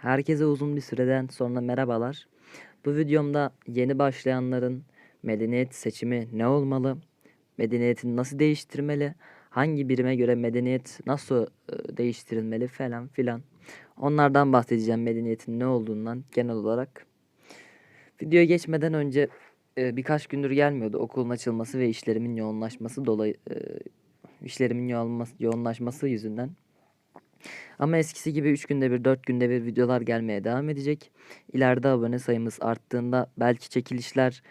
Herkese uzun bir süreden sonra merhabalar. Bu videomda yeni başlayanların medeniyet seçimi ne olmalı? Medeniyetini nasıl değiştirmeli? Hangi birime göre medeniyet nasıl e, değiştirilmeli falan filan. Onlardan bahsedeceğim medeniyetin ne olduğundan genel olarak. Videoya geçmeden önce e, birkaç gündür gelmiyordu okulun açılması ve işlerimin yoğunlaşması dolayı e, işlerimin yoğunlaşması, yoğunlaşması yüzünden. Ama eskisi gibi 3 günde bir 4 günde bir videolar gelmeye devam edecek. İleride abone sayımız arttığında belki çekilişler,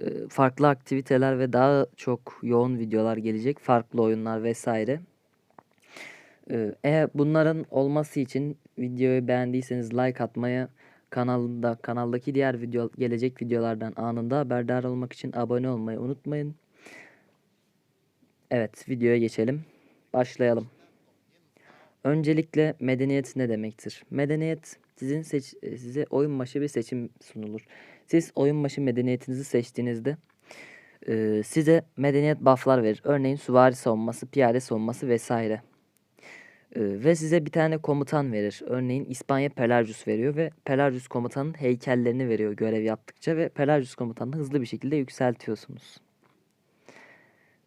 e, farklı aktiviteler ve daha çok yoğun videolar gelecek. Farklı oyunlar vesaire. E, bunların olması için videoyu beğendiyseniz like atmayı, kanalda kanaldaki diğer video gelecek videolardan anında haberdar olmak için abone olmayı unutmayın. Evet, videoya geçelim. Başlayalım. Öncelikle medeniyet ne demektir? Medeniyet sizin seç, e, size oyun başı bir seçim sunulur. Siz oyun başı medeniyetinizi seçtiğinizde e, size medeniyet buff'lar verir. Örneğin süvari savunması, piyade savunması vesaire. E, ve size bir tane komutan verir. Örneğin İspanya Pelargus veriyor ve Pelargus komutanın heykellerini veriyor görev yaptıkça ve Pelargus komutanını hızlı bir şekilde yükseltiyorsunuz.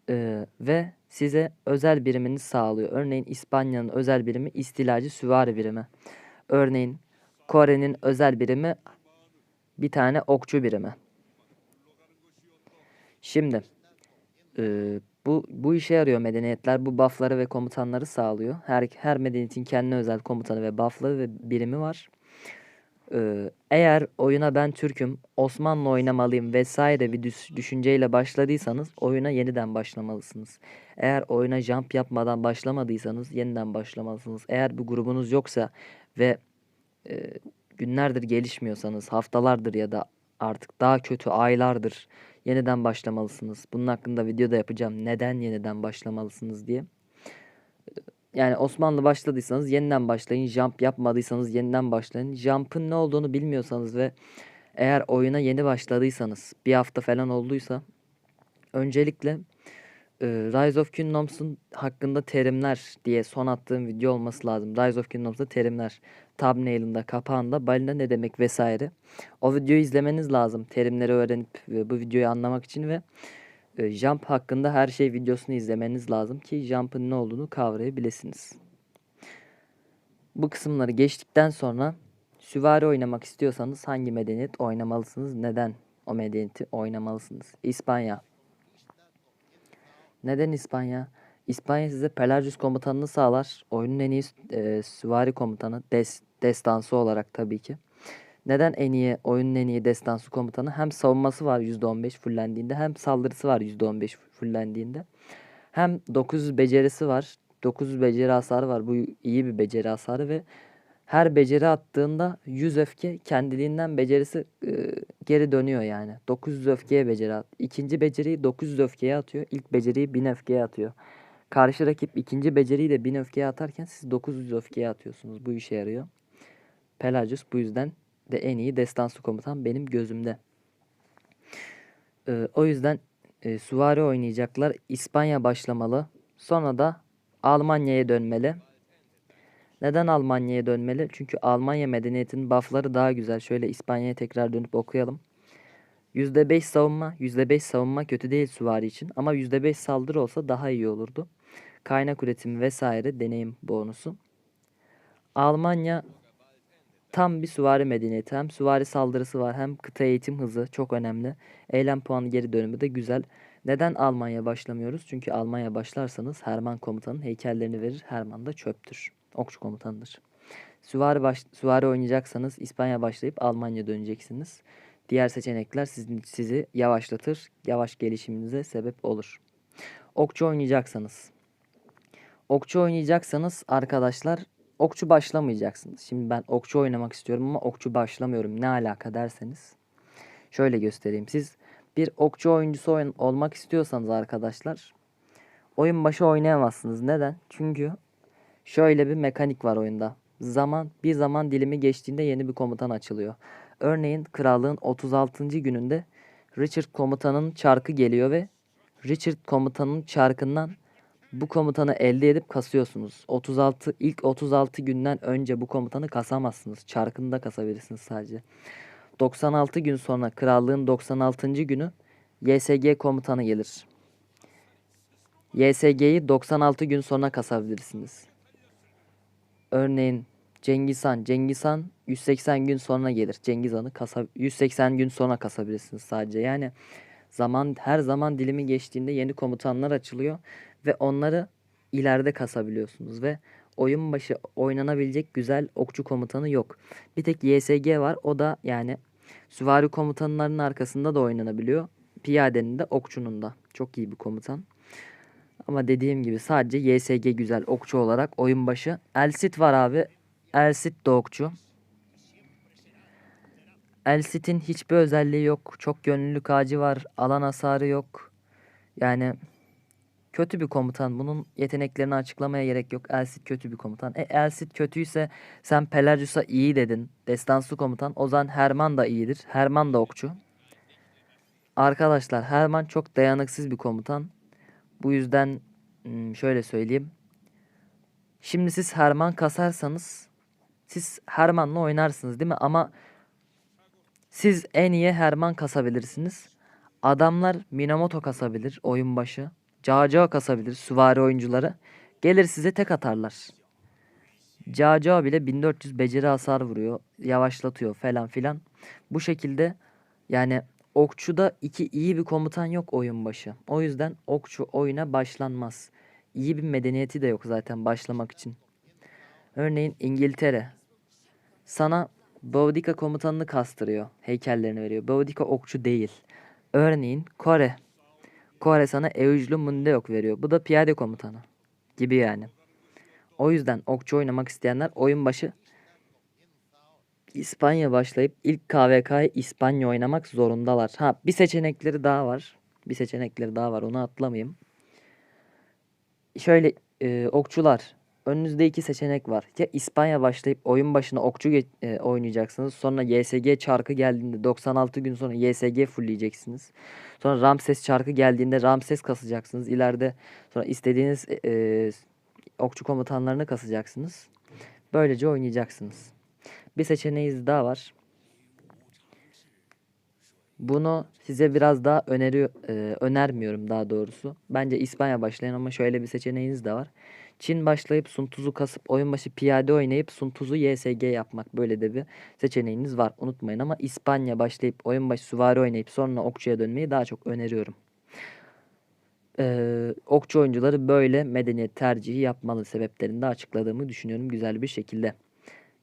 Ee, ve size özel birimini sağlıyor. Örneğin İspanya'nın özel birimi istilacı süvari birimi. Örneğin Kore'nin özel birimi bir tane okçu birimi. Şimdi e, bu bu işe yarıyor medeniyetler. Bu buff'ları ve komutanları sağlıyor. Her her medeniyetin kendine özel komutanı ve buff'ları ve birimi var. Ee, eğer oyuna ben Türk'üm, Osmanlı oynamalıyım vesaire bir düş- düşünceyle başladıysanız oyuna yeniden başlamalısınız. Eğer oyuna jump yapmadan başlamadıysanız yeniden başlamalısınız. Eğer bu grubunuz yoksa ve e, günlerdir gelişmiyorsanız, haftalardır ya da artık daha kötü aylardır yeniden başlamalısınız. Bunun hakkında video da yapacağım. Neden yeniden başlamalısınız diye. Yani Osmanlı başladıysanız yeniden başlayın. Jump yapmadıysanız yeniden başlayın. Jump'ın ne olduğunu bilmiyorsanız ve eğer oyuna yeni başladıysanız bir hafta falan olduysa öncelikle e, Rise of Kingdoms'un hakkında terimler diye son attığım video olması lazım. Rise of Kingdoms'da terimler. Thumbnail'ında, kapağında, balina ne demek vesaire. O videoyu izlemeniz lazım. Terimleri öğrenip e, bu videoyu anlamak için ve e, Jump hakkında her şey videosunu izlemeniz lazım ki Jump'ın ne olduğunu kavrayabilirsiniz. Bu kısımları geçtikten sonra süvari oynamak istiyorsanız hangi medeniyet oynamalısınız? Neden o medeniyeti oynamalısınız? İspanya. Neden İspanya? İspanya size Pelagius komutanını sağlar. Oyunun en iyi e, süvari komutanı. Des, destansı olarak tabii ki. Neden en iyi oyunun en iyi destansı komutanı? Hem savunması var %15 fullendiğinde hem saldırısı var %15 fullendiğinde. Hem 900 becerisi var. 900 beceri hasarı var. Bu iyi bir beceri hasarı ve her beceri attığında 100 öfke kendiliğinden becerisi e, geri dönüyor yani. 900 öfkeye beceri at. İkinci beceriyi 900 öfkeye atıyor. İlk beceriyi 1000 öfkeye atıyor. Karşı rakip ikinci beceriyi de 1000 öfkeye atarken siz 900 öfkeye atıyorsunuz. Bu işe yarıyor. Pelagius bu yüzden de en iyi destansı komutan benim gözümde. Ee, o yüzden e, süvari oynayacaklar. İspanya başlamalı. Sonra da Almanya'ya dönmeli. Neden Almanya'ya dönmeli? Çünkü Almanya medeniyetinin buff'ları daha güzel. Şöyle İspanya'ya tekrar dönüp okuyalım. %5 savunma, %5 savunma kötü değil süvari için ama %5 saldırı olsa daha iyi olurdu. Kaynak üretimi vesaire deneyim bonusu. Almanya tam bir süvari medeniyeti. Hem süvari saldırısı var hem kıta eğitim hızı çok önemli. Eylem puanı geri dönümü de güzel. Neden Almanya başlamıyoruz? Çünkü Almanya başlarsanız Herman komutanın heykellerini verir. Herman da çöptür. Okçu komutanıdır. Süvari, baş, süvari oynayacaksanız İspanya başlayıp Almanya döneceksiniz. Diğer seçenekler sizin, sizi yavaşlatır. Yavaş gelişiminize sebep olur. Okçu oynayacaksanız. Okçu oynayacaksanız arkadaşlar okçu başlamayacaksınız. Şimdi ben okçu oynamak istiyorum ama okçu başlamıyorum. Ne alaka derseniz. Şöyle göstereyim. Siz bir okçu oyuncusu oyun olmak istiyorsanız arkadaşlar oyun başı oynayamazsınız. Neden? Çünkü şöyle bir mekanik var oyunda. Zaman bir zaman dilimi geçtiğinde yeni bir komutan açılıyor. Örneğin krallığın 36. gününde Richard komutanın çarkı geliyor ve Richard komutanın çarkından bu komutanı elde edip kasıyorsunuz. 36 ilk 36 günden önce bu komutanı kasamazsınız. Çarkında kasabilirsiniz sadece. 96 gün sonra krallığın 96. günü YSG komutanı gelir. YSG'yi 96 gün sonra kasabilirsiniz. Örneğin Cengiz Han, Cengiz Han 180 gün sonra gelir. Cengiz Han'ı kasa 180 gün sonra kasabilirsiniz sadece. Yani zaman her zaman dilimi geçtiğinde yeni komutanlar açılıyor ve onları ileride kasabiliyorsunuz ve oyun başı oynanabilecek güzel okçu komutanı yok. Bir tek YSG var. O da yani süvari komutanlarının arkasında da oynanabiliyor. Piyadenin de okçunun da. Çok iyi bir komutan. Ama dediğim gibi sadece YSG güzel okçu olarak oyun başı. Elsit var abi. Elsit de okçu. Elsit'in hiçbir özelliği yok. Çok gönüllülük ağacı var. Alan hasarı yok. Yani kötü bir komutan. Bunun yeteneklerini açıklamaya gerek yok. Elsit kötü bir komutan. E Elsit kötüyse sen Pelagius'a iyi dedin. Destansı komutan. O zaman Herman da iyidir. Herman da okçu. Arkadaşlar Herman çok dayanıksız bir komutan. Bu yüzden hmm, şöyle söyleyeyim. Şimdi siz Herman kasarsanız siz Herman'la oynarsınız değil mi? Ama siz en iyi Herman kasabilirsiniz. Adamlar Minamoto kasabilir oyun başı. Caca kasabilir süvari oyuncuları. Gelir size tek atarlar. Caca bile 1400 beceri hasar vuruyor. Yavaşlatıyor falan filan. Bu şekilde yani okçuda iki iyi bir komutan yok oyun başı. O yüzden okçu oyuna başlanmaz. İyi bir medeniyeti de yok zaten başlamak için. Örneğin İngiltere sana Boudica komutanını kastırıyor. Heykellerini veriyor. Boudica okçu değil. Örneğin Kore. Kore sana Eujlu Mundeok veriyor. Bu da piyade komutanı. Gibi yani. O yüzden okçu oynamak isteyenler oyun başı İspanya başlayıp ilk KVK'yı İspanya oynamak zorundalar. Ha bir seçenekleri daha var. Bir seçenekleri daha var. Onu atlamayayım. Şöyle e, okçular önünüzde iki seçenek var. Ya İspanya başlayıp oyun başına okçu e, oynayacaksınız. Sonra YSG çarkı geldiğinde 96 gün sonra YSG fullleyeceksiniz. Sonra Ramses çarkı geldiğinde Ramses kasacaksınız. İleride sonra istediğiniz e, e, okçu komutanlarını kasacaksınız. Böylece oynayacaksınız. Bir seçeneğiniz daha var. Bunu size biraz daha öneriyor, e, önermiyorum daha doğrusu. Bence İspanya başlayın ama şöyle bir seçeneğiniz de var. Çin başlayıp Sun Tzu'u kasıp oyun başı piyade oynayıp Sun Tzu'u YSG yapmak böyle de bir seçeneğiniz var. Unutmayın ama İspanya başlayıp oyun başı süvari oynayıp sonra okçuya dönmeyi daha çok öneriyorum. Ee, okçu oyuncuları böyle medeniyet tercihi yapmalı sebeplerini de açıkladığımı düşünüyorum güzel bir şekilde.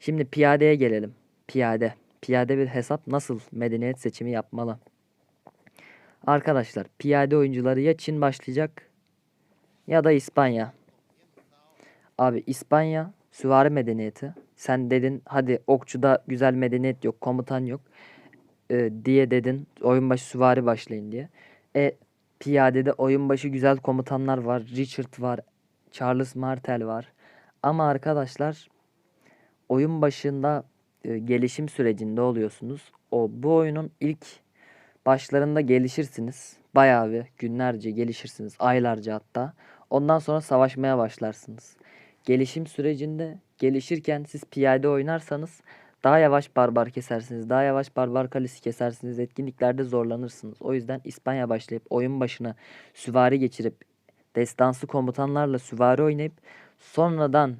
Şimdi piyadeye gelelim. Piyade. Piyade bir hesap nasıl medeniyet seçimi yapmalı? Arkadaşlar piyade oyuncuları ya Çin başlayacak ya da İspanya. Abi İspanya süvari medeniyeti. Sen dedin hadi okçuda güzel medeniyet yok, komutan yok e, diye dedin. Oyun başı süvari başlayın diye. E piyadede oyun başı güzel komutanlar var. Richard var. Charles Martel var. Ama arkadaşlar oyun başında e, gelişim sürecinde oluyorsunuz. O bu oyunun ilk başlarında gelişirsiniz. Bayağı bir günlerce gelişirsiniz. Aylarca hatta. Ondan sonra savaşmaya başlarsınız. Gelişim sürecinde gelişirken siz piyade oynarsanız daha yavaş barbar kesersiniz. Daha yavaş barbar kalesi kesersiniz. Etkinliklerde zorlanırsınız. O yüzden İspanya başlayıp oyun başına süvari geçirip destansı komutanlarla süvari oynayıp sonradan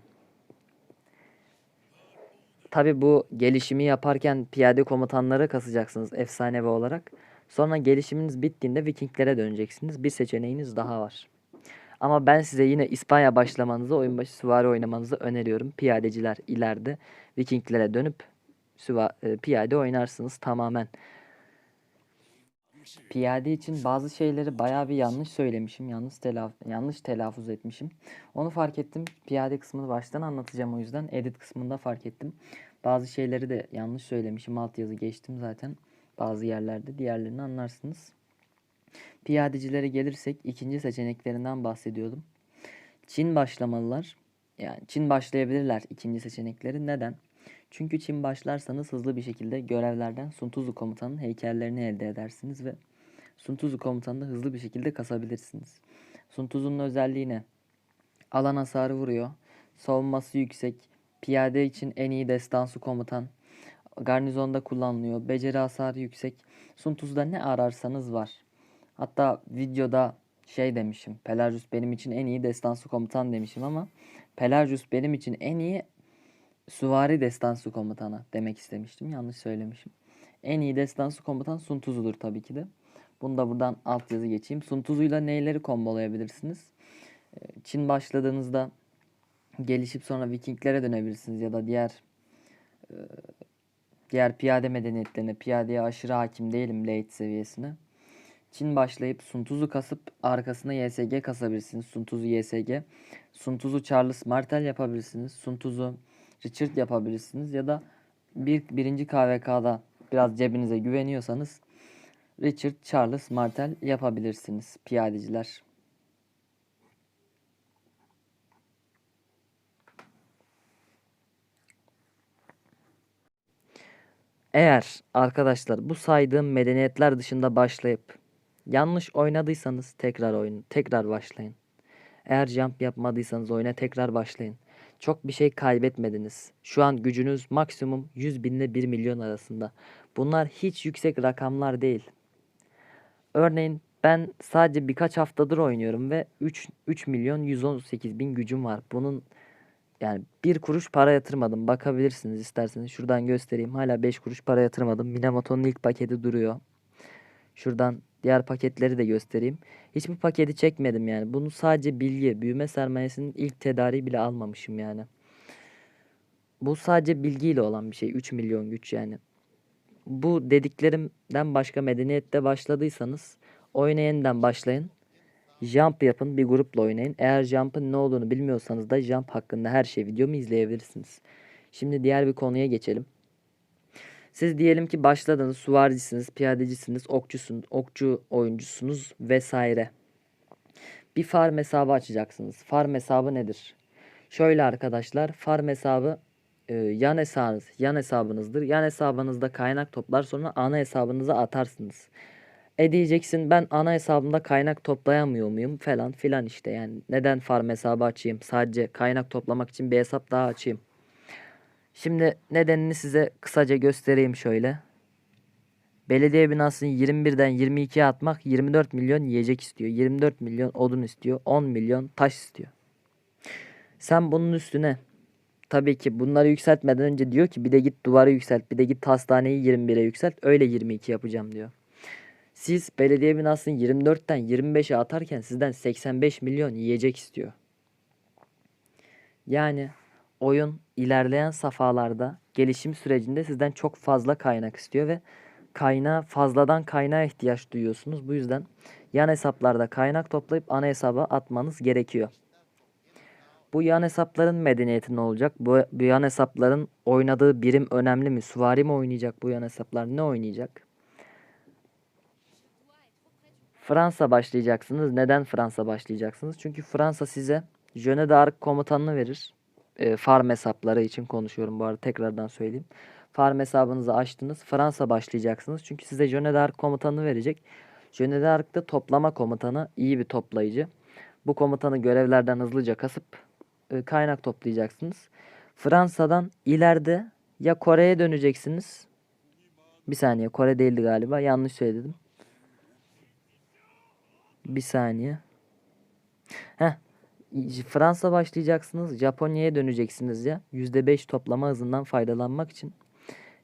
Tabi bu gelişimi yaparken piyade komutanları kasacaksınız efsanevi olarak. Sonra gelişiminiz bittiğinde Vikinglere döneceksiniz. Bir seçeneğiniz daha var. Ama ben size yine İspanya başlamanızı, oyun başı süvari oynamanızı öneriyorum. Piyadeciler ileride Vikinglere dönüp süva, e, piyade oynarsınız tamamen. Piyade için bazı şeyleri bayağı bir yanlış söylemişim. Yanlış telaf yanlış telaffuz etmişim. Onu fark ettim. Piyade kısmını baştan anlatacağım o yüzden. Edit kısmında fark ettim. Bazı şeyleri de yanlış söylemişim. Altyazı geçtim zaten. Bazı yerlerde. Diğerlerini anlarsınız. Piyadecilere gelirsek ikinci seçeneklerinden bahsediyordum. Çin başlamalılar. Yani Çin başlayabilirler ikinci seçenekleri. Neden? Çünkü Çin başlarsanız hızlı bir şekilde görevlerden Sun komutanın heykellerini elde edersiniz ve Sun Tzu komutanını hızlı bir şekilde kasabilirsiniz. Sun özelliği ne? Alan hasarı vuruyor. Savunması yüksek. Piyade için en iyi destansı komutan. Garnizonda kullanılıyor. Beceri hasarı yüksek. Sun ne ararsanız var. Hatta videoda şey demişim. Pelagius benim için en iyi destansı komutan demişim ama Pelagius benim için en iyi süvari destansı komutanı demek istemiştim. Yanlış söylemişim. En iyi destansı komutan Sun Tzu'dur tabii ki de. Bunu da buradan alt yazı geçeyim. Sun Tzu'yla neyleri kombolayabilirsiniz? Ee, Çin başladığınızda gelişip sonra Vikinglere dönebilirsiniz ya da diğer e, diğer piyade medeniyetlerine, piyadeye aşırı hakim değilim late seviyesine. Çin başlayıp Sun Tzu kasıp arkasına YSG kasabilirsiniz. Sun Tzu YSG. Sun Tzu Charles Martel yapabilirsiniz. Sun Tzu Richard yapabilirsiniz. Ya da bir, birinci KVK'da biraz cebinize güveniyorsanız Richard Charles Martel yapabilirsiniz piyadeciler. Eğer arkadaşlar bu saydığım medeniyetler dışında başlayıp yanlış oynadıysanız tekrar oyun tekrar başlayın. Eğer jump yapmadıysanız oyuna tekrar başlayın. Çok bir şey kaybetmediniz. Şu an gücünüz maksimum 100 bin ile 1 milyon arasında. Bunlar hiç yüksek rakamlar değil. Örneğin ben sadece birkaç haftadır oynuyorum ve 3, 3 milyon 118 bin gücüm var. Bunun yani bir kuruş para yatırmadım. Bakabilirsiniz isterseniz. Şuradan göstereyim. Hala 5 kuruş para yatırmadım. Minamoto'nun ilk paketi duruyor. Şuradan diğer paketleri de göstereyim. Hiçbir paketi çekmedim yani. Bunu sadece bilgi, büyüme sermayesinin ilk tedariği bile almamışım yani. Bu sadece bilgiyle olan bir şey. 3 milyon güç yani. Bu dediklerimden başka medeniyette başladıysanız oyuna yeniden başlayın. Jump yapın bir grupla oynayın. Eğer Jump'ın ne olduğunu bilmiyorsanız da Jump hakkında her şey videomu izleyebilirsiniz. Şimdi diğer bir konuya geçelim. Siz diyelim ki başladınız, süvaricisiniz, piyadecisiniz, okçusunuz, okçu oyuncusunuz vesaire. Bir farm hesabı açacaksınız. Farm hesabı nedir? Şöyle arkadaşlar, farm hesabı e, yan hesabınız, yan hesabınızdır. Yan hesabınızda kaynak toplar sonra ana hesabınıza atarsınız. E diyeceksin ben ana hesabımda kaynak toplayamıyor muyum falan filan işte yani neden farm hesabı açayım sadece kaynak toplamak için bir hesap daha açayım. Şimdi nedenini size kısaca göstereyim şöyle. Belediye binasını 21'den 22'ye atmak 24 milyon yiyecek istiyor. 24 milyon odun istiyor. 10 milyon taş istiyor. Sen bunun üstüne tabii ki bunları yükseltmeden önce diyor ki bir de git duvarı yükselt. Bir de git hastaneyi 21'e yükselt. Öyle 22 yapacağım diyor. Siz belediye binasını 24'ten 25'e atarken sizden 85 milyon yiyecek istiyor. Yani oyun ilerleyen safhalarda gelişim sürecinde sizden çok fazla kaynak istiyor ve kaynağı fazladan kaynağa ihtiyaç duyuyorsunuz. Bu yüzden yan hesaplarda kaynak toplayıp ana hesaba atmanız gerekiyor. Bu yan hesapların medeniyeti ne olacak? Bu, bu yan hesapların oynadığı birim önemli mi? Süvari mi oynayacak bu yan hesaplar? Ne oynayacak? Fransa başlayacaksınız. Neden Fransa başlayacaksınız? Çünkü Fransa size Jeanne d'Arc komutanını verir. E, farm hesapları için konuşuyorum bu arada tekrardan söyleyeyim. Farm hesabınızı açtınız. Fransa başlayacaksınız. Çünkü size Jeanne d'Arc komutanını verecek. Jeanne d'Arc'ta toplama komutanı iyi bir toplayıcı. Bu komutanı görevlerden hızlıca kasıp e, kaynak toplayacaksınız. Fransa'dan ileride ya Kore'ye döneceksiniz. Bir saniye Kore değildi galiba. Yanlış söyledim. Bir saniye. Heh. Fransa başlayacaksınız. Japonya'ya döneceksiniz ya. %5 toplama hızından faydalanmak için.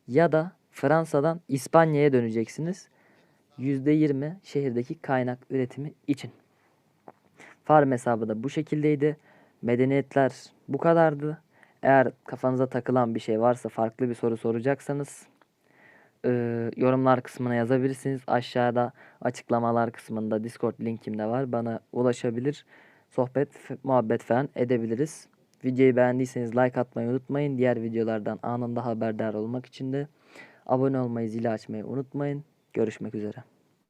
Ya da Fransa'dan İspanya'ya döneceksiniz. %20 şehirdeki kaynak üretimi için. Farm hesabı da bu şekildeydi. Medeniyetler bu kadardı. Eğer kafanıza takılan bir şey varsa farklı bir soru soracaksanız e, yorumlar kısmına yazabilirsiniz. Aşağıda açıklamalar kısmında Discord linkim de var. Bana ulaşabilir. Sohbet, muhabbet falan edebiliriz. Videoyu beğendiyseniz like atmayı unutmayın. Diğer videolardan anında haberdar olmak için de abone olmayı, zili açmayı unutmayın. Görüşmek üzere.